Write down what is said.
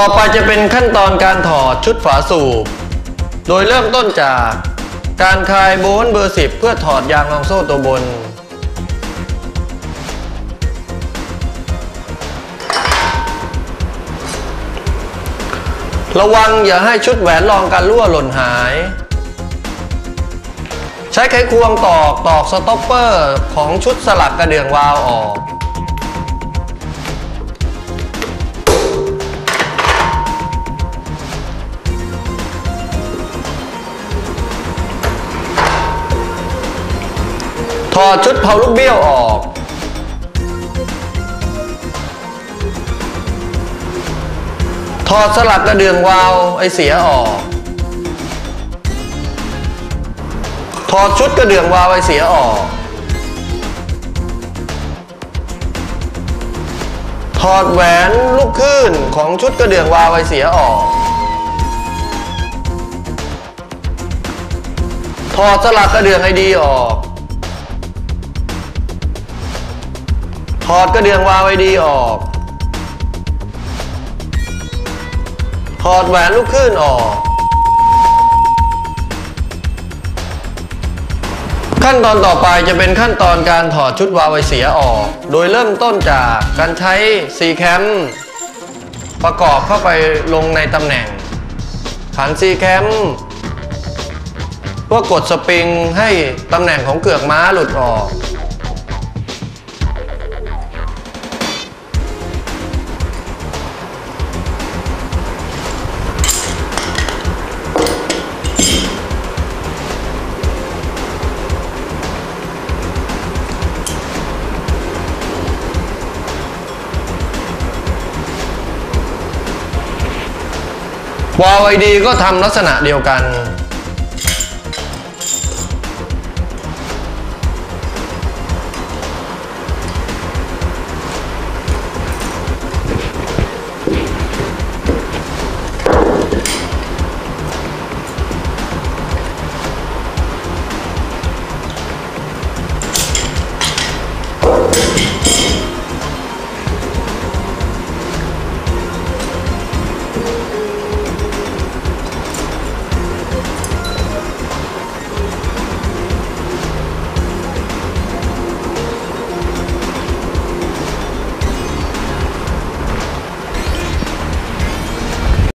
ต่อไปจะเป็นขั้นตอนการถอดชุดฝาสูบ โดยเริ่มต้นจากการคลายโบนเบอร์ 10 เพื่อถอดยางรองโซ่ตัวบน ระวังอย่าให้ชุดแหวนรองการรั่วหล่นหาย ใช้ไขควงตอกตอกสต็อปเปอร์ของชุดสลักกระเดื่องวาล์วออก ถอดชุดเผาลูกเบี้ยวออก ถอดสลักกระเดื่องวาล์วไอเสียออก ถอดชุดกระเดื่องวาล์วไอเสียออก ถอดแหวนลูกคลื่นของชุดกระเดื่องวาล์วไอเสียออกถอดสลักกระเดื่องไอดีออก ถอดกระเดื่องวาวไอดีออก ถอดแหวนลูกคลื่นออก ขั้นตอนต่อไปจะเป็นขั้นตอนการถอดชุดวาวไอเสียออก โดยเริ่มต้นจากการใช้ซีแคมประกอบเข้าไปลงในตำแหน่งขันซีแคมเพื่อกดสปริงให้ตำแหน่งของเกือกม้าหลุดออก วาล์วไอดีก็ทำลักษณะเดียวกัน